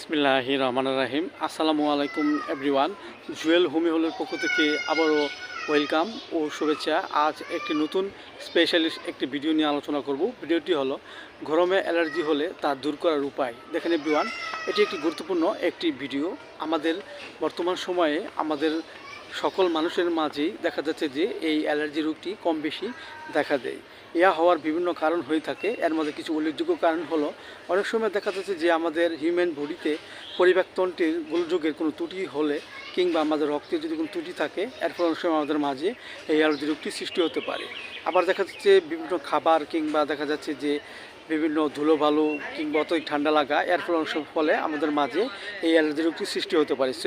বিসমিল্লাহ রহমান রাহিম। আসসালামু আলাইকুম, এভরিওয়ান। জুয়েল হোমি হলের পক্ষ থেকে আবারও ওয়েলকাম ও শুভেচ্ছা। আজ একটি নতুন স্পেশালিস্ট একটি ভিডিও নিয়ে আলোচনা করব। ভিডিওটি হলো, গরমে অ্যালার্জি হলে তা দূর করার উপায়। দেখেন, এভরিওয়ান, এটি একটি গুরুত্বপূর্ণ একটি ভিডিও। আমাদের বর্তমান সময়ে আমাদের সকল মানুষের মাঝেই দেখা যাচ্ছে যে এই অ্যালার্জি রোগটি কম বেশি দেখা দেয়। ইয়া হওয়ার বিভিন্ন কারণ হয়ে থাকে। এর মধ্যে কিছু উল্লেখযোগ্য কারণ হলো, অনেক সময় দেখা যাচ্ছে যে আমাদের হিউম্যান বডিতে পরিব্যক্তনটির গোলযোগের কোনো ত্রুটি হলে কিংবা আমাদের রক্তে যদি কোনো ত্রুটি থাকে, এর ফলে অনেক সময় আমাদের মাঝে এই অ্যালার্জি রোগটি সৃষ্টি হতে পারে। আবার দেখা যাচ্ছে বিভিন্ন খাবার কিংবা দেখা যাচ্ছে যে বিভিন্ন ধুলোবালু কিংবা অতই ঠান্ডা লাগা, এর ফলে অংশ ফলে আমাদের মাঝে এই অ্যালার্জি রোগটি সৃষ্টি হতে পারে। সো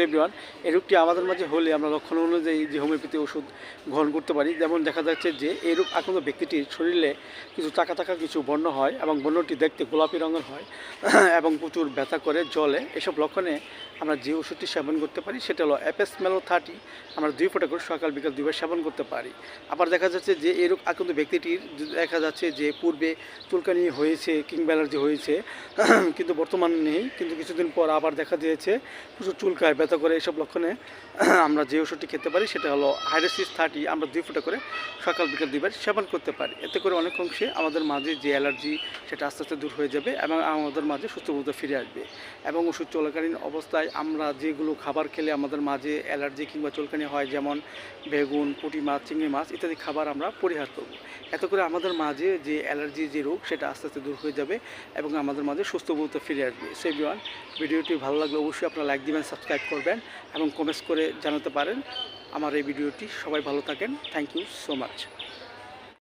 এই রোগটি আমাদের মাঝে হলে আমরা লক্ষণ অনুযায়ী যে হোমিওপ্যাথি ওষুধ গ্রহণ করতে পারি। যেমন দেখা যাচ্ছে যে এই রোগ আক্রান্ত ব্যক্তিটির শরীরে কিছু টাকা টাকা কিছু বর্ণ হয় এবং বর্ণটি দেখতে গোলাপি রঙের হয় এবং প্রচুর ব্যথা করে জলে এসব লক্ষণে আমরা যে ওষুধটি সেবন করতে পারি সেটা হলো অ্যাপেসমেলো থার্টি আমরা দুই ফোঁটা করে সকাল বিকাল দুইবার সেবন করতে পারি। আবার দেখা যাচ্ছে যে এই রোগ আক্রান্ত ব্যক্তিটির দেখা যাচ্ছে যে পূর্বে চুলকানি হয়েছে, কিংবা অ্যালার্জি হয়েছে, কিন্তু বর্তমানে নেই, কিন্তু কিছুদিন পর আবার দেখা দিয়েছে, প্রচুর চুলকায় ব্যথা করে এসব লক্ষণে আমরা যে ওষুধটি খেতে পারি সেটা হলো হাইড্রোসিস থার্টি, আমরা দুই ফোঁটা করে সকাল বিকাল দুইবার সেবন করতে পারি। এতে করে অনেক অংশে আমাদের মাঝে যে অ্যালার্জি সেটা আস্তে আস্তে দূর হয়ে যাবে এবং আমাদের মাঝে সুস্থবোধ ফিরে আসবে। এবং ওষুধ চলাকালীন অবস্থায় আমরা যেগুলো খাবার খেলে আমাদের মাঝে অ্যালার্জি কিংবা চুলকানি হয়, যেমন বেগুন, পুঁটি মাছ, চিংড়ি মাছ ইত্যাদি খাবার আমরা পরিহার করব। এতে করে আমাদের মাঝে যে অ্যালার্জি যে রোগ সেটা আস্তে আস্তে দূর হয়ে যাবে এবং আমাদের মাঝে সুস্থ বলতে ফিরে আসবে। সেই বিমান ভিডিওটি ভালো লাগলে অবশ্যই আপনারা লাইক দিবেন সাবস্ক্রাইব করবেন এবং কমেন্টস করে জানাতে পারেন। আমার এই ভিডিওটি সবাই ভালো থাকেন। Thank you so much